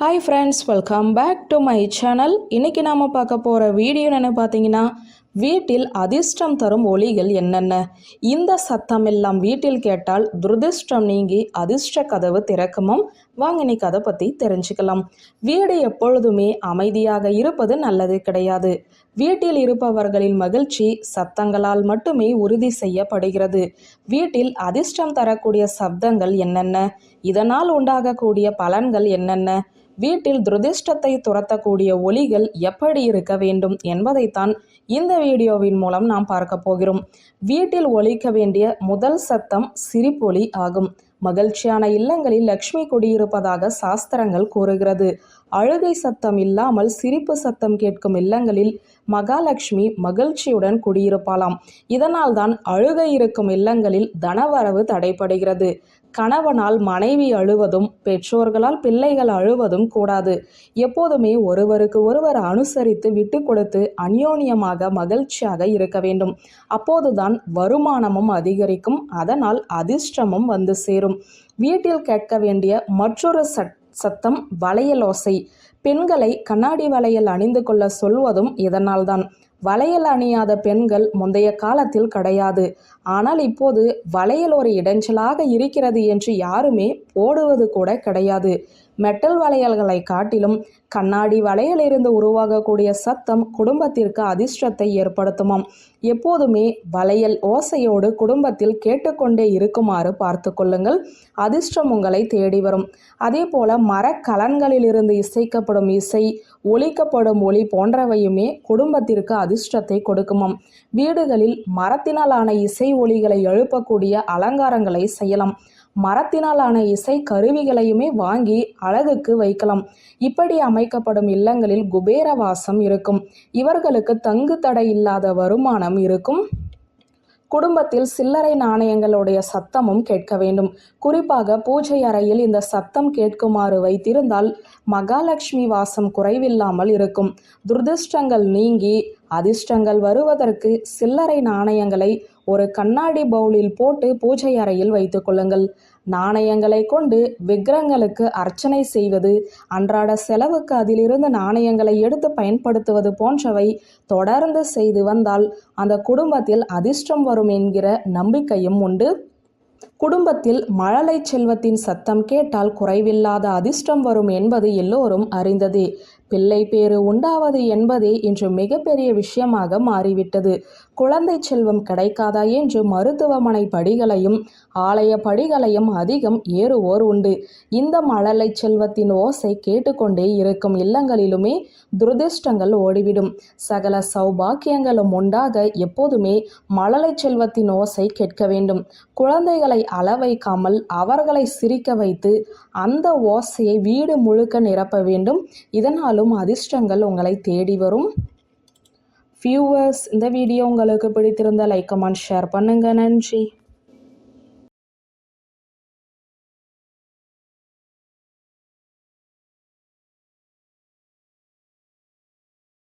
Hi friends welcome back to my channel இன்றைக்கி நாம் பார்க்க போகிற வீடியோ என்ன பார்த்தீங்கன்னா வீட்டில் அதிர்ஷ்டம் தரும் ஒளிகள் என்னென்ன? இந்த சத்தம் எல்லாம் வீட்டில் கேட்டால் துரதிர்ஷ்டம் நீங்கி அதிர்ஷ்ட கதவு திறக்கமும். வாங்க இன்னைக்கு அதை பற்றி தெரிஞ்சுக்கலாம். வீடு எப்பொழுதுமே அமைதியாக இருப்பது நல்லது கிடையாது. வீட்டில் இருப்பவர்களின் மகிழ்ச்சி சத்தங்களால் மட்டுமே உறுதி செய்யப்படுகிறது. வீட்டில் அதிர்ஷ்டம் தரக்கூடிய சப்தங்கள் என்னென்ன? இதனால் உண்டாகக்கூடிய பலன்கள் என்னென்ன? வீட்டில் துரதிர்ஷ்டத்தை துரத்தக்கூடிய ஒலிகள் எப்படி இருக்க வேண்டும் என்பதைத்தான் இந்த வீடியோவின் மூலம் நாம் பார்க்க போகிறோம். வீட்டில் ஒலிக்க வேண்டிய முதல் சத்தம் சிரிப்பொலி ஆகும். மகிழ்ச்சியான இல்லங்களில் லக்ஷ்மி குடியிருப்பதாக சாஸ்திரங்கள் கூறுகிறது. அழுகை சத்தம் இல்லாமல் சிரிப்பு சத்தம் கேட்கும் இல்லங்களில் மகாலட்சுமி மகிழ்ச்சியுடன் குடியிருப்பாளாம். இதனால்தான் அழுகை இருக்கும் இல்லங்களில் தனவரவு தடைப்படுகிறது கணவனால் மனைவி அழுவதும் பெற்றோர்களால் பிள்ளைகள் அழுவதும் கூடாது. எப்போதுமே ஒருவருக்கு ஒருவர் அனுசரித்து விட்டு கொடுத்து அந்யோன்யமாக மகிழ்ச்சியாக இருக்க வேண்டும். அப்போதுதான் வருமானமும் அதிகரிக்கும். அதனால் அதிர்ஷ்டமும் வந்து சேரும். வீட்டில் கேட்க வேண்டிய மற்றொரு சட் சத்தம் வளையலோசை. பெண்களை கண்ணாடி வளையல் அணிந்து கொள்ள சொல்வதும் இதனால்தான். வளையல் அணியாத பெண்கள் முந்தைய காலத்தில் கிடையாது. ஆனால் இப்போது வளையல் ஒரு இடைஞ்சலாக இருக்கிறது என்று யாருமே போடுவது கூட கிடையாது. மெட்டல் வளையல்களை காட்டிலும் கண்ணாடி வளையலிருந்து உருவாகக்கூடிய சத்தம் குடும்பத்திற்கு அதிர்ஷ்டத்தை ஏற்படுத்துமாம். எப்போதுமே வளையல் ஓசையோடு குடும்பத்தில் கேட்டுக்கொண்டே இருக்குமாறு பார்த்து கொள்ளுங்கள். அதிர்ஷ்டம் உங்களை தேடி வரும். அதே போல மரக்கலன்களிலிருந்து இசைக்கப்படும் இசை ஒலிக்கப்படும் ஒளி போன்றவையுமே குடும்பத்திற்கு அதிர்ஷ்டத்தை கொடுக்குமாம். வீடுகளில் மரத்தினாலான இசை ஒளிகளை எழுப்பக்கூடிய அலங்காரங்களை செய்யலாம். மரத்தினாலான இசை கருவிகளையுமே வாங்கி அழகுக்கு வைக்கலாம். இப்படி அமைக்கப்படும் இல்லங்களில் குபேர வாசம் இருக்கும். இவர்களுக்கு தங்கு தடை இல்லாத வருமானம் இருக்கும். குடும்பத்தில் சில்லறை நாணயங்களுடைய சத்தமும் கேட்க வேண்டும். குறிப்பாக பூஜை அறையில் இந்த சத்தம் கேட்குமாறு வைத்திருந்தால் மகாலட்சுமி வாசம் குறைவில்லாமல் இருக்கும். துர்திருஷ்டங்கள் நீங்கி அதிர்ஷ்டங்கள் வருவதற்கு சில்லறை நாணயங்களை ஒரு கண்ணாடி பவுலில் போட்டு பூஜை அறையில் வைத்துக் கொள்ளுங்கள். நாணயங்களை கொண்டு விக்கிரங்களுக்கு அர்ச்சனை செய்வது அன்றாட செலவுக்கு அதிலிருந்து நாணயங்களை எடுத்து பயன்படுத்துவது போன்றவை தொடர்ந்து செய்து வந்தால் அந்த குடும்பத்தில் அதிர்ஷ்டம் வரும் என்கிற நம்பிக்கையும் உண்டு. குடும்பத்தில் மழலை செல்வத்தின் சத்தம் கேட்டால் குறைவில்லாத அதிர்ஷ்டம் வரும் என்பது எல்லோரும் அறிந்ததே. பிள்ளை பேறு உண்டாவது என்பதே இன்று மிகப்பெரிய விஷயமாக மாறிவிட்டது. குழந்தை செல்வம் கிடைக்காதா என்று மருத்துவமனை படிகளையும் ஆலய படிகளையும் அதிகம் ஏறுவோர் உண்டு. இந்த மழலை செல்வத்தின் ஓசை கேட்டுக்கொண்டே இருக்கும் இல்லங்களிலுமே துரதிர்ஷ்டங்கள் ஓடிவிடும். சகல சௌபாக்கியங்களும் உண்டாக எப்போதுமே மழலை செல்வத்தின் ஓசை கேட்க வேண்டும். குழந்தைகளை அளவைக்காமல் அவர்களை சிரிக்க வைத்து அந்த ஓசையை வீடு முழுக்க நிரப்ப வேண்டும். இதனாலும் அதிர்ஷ்டங்கள் உங்களை தேடி வரும். வியூவர்ஸ் இந்த வீடியோ உங்களுக்கு பிடித்திருந்த லைக் கமெண்ட் ஷேர் பண்ணுங்கள் நன்றி.